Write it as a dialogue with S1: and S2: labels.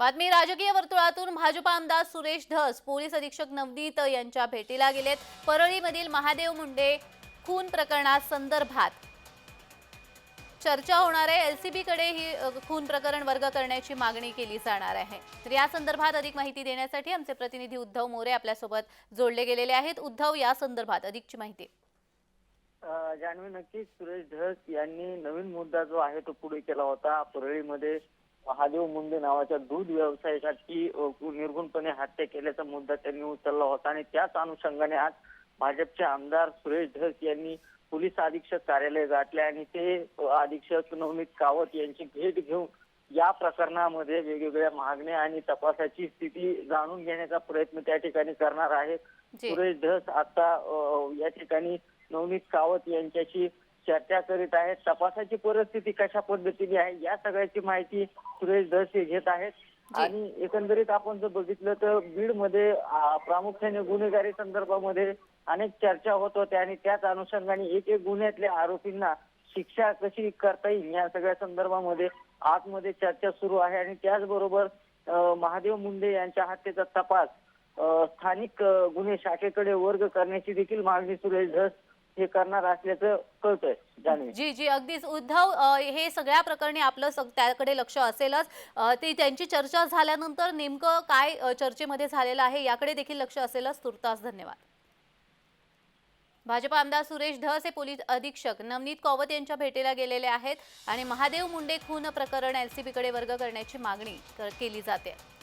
S1: बातमी राजकीय वर्तुळातून भाजपा आमदार सुरेश धस पोलीस अधीक्षक नवनीत यांच्या भेटीला गेलेत. परळीमधील महादेव मुंडे खून प्रकरणासंदर्भात चर्चा होणार आहे. एलसीबीकडे ही खून प्रकरण वर्ग करण्याची मागणी केली जाणार आहे. तर या संदर्भात अधिक माहिती देण्यासाठी आमचे प्रतिनिधी उद्धव मोरे आपल्यासोबत जोडले गेलेले आहेत. उद्धव या संदर्भात अधिकची माहिती.
S2: जाणवी नक्कीच सुरेश धस यांनी नवीन मुद्दा जो आहे तो पुढे केला होता. परळीमध्ये महादेव मुंडे नावाच्या दूध व्यवसायिकाची निर्गुणपणे हत्या केल्याचा मुद्दा त्यांनी उचलला होता. आणि त्याच अनुषंगाने आज भाजपचे आमदार सुरेश धस यांनी पोलीस अधीक्षक कार्यालय गाठले आणि ते अधीक्षक नवनीत कावत यांची भेट घेऊन या प्रकरणामध्ये वेगवेगळ्या मागण्या आणि तपासाची स्थिती जाणून घेण्याचा प्रयत्न त्या ठिकाणी करणार आहेत. सुरेश धस आता या ठिकाणी नवनीत कावत यांच्याशी चर्चा करीत आहेत तपासाची परिस्थिती कशा पद्धतीने आहे या सगळ्याची माहिती सुरेश धस हे घेत आहेत. आणि एकंदरीत आपण जर बघितलं तर बीडमध्ये प्रामुख्याने गुन्हेगारी संदर्भामध्ये अनेक चर्चा होत होत्या आणि त्याच अनुषंगाने एक एक गुन्ह्यातल्या आरोपींना शिक्षा कशी करता येईल या सगळ्या संदर्भामध्ये आतमध्ये चर्चा सुरू आहे आणि त्याचबरोबर महादेव मुंडे यांच्या हत्येचा तपास स्थानिक गुन्हे शाखेकडे वर्ग करण्याची देखील मागणी सुरेश धस हे करणार असल्याचं कळतंय जाणवे.
S1: जी जी अगदीच. उद्धव अ, हे सगळ्या प्रकरणी आपलं सग- त्याकडे लक्ष असेलच. अ, ती त्यांची चर्चा झाल्यानंतर नेमकं काय अ, चर्चेमध्ये झालेलं आहे याकडे देखील लक्ष असेलच. तुर्तास धन्यवाद. भाजप आमदार सुरेश धस हे पोलीस अधीक्षक. नवनीत कौवत यांच्या भेटीला गेलेले आहेत आणि महादेव मुंडे खून प्रकरण एलसीबीकडे वर्ग करण्याची मागणी कर- केली जाते.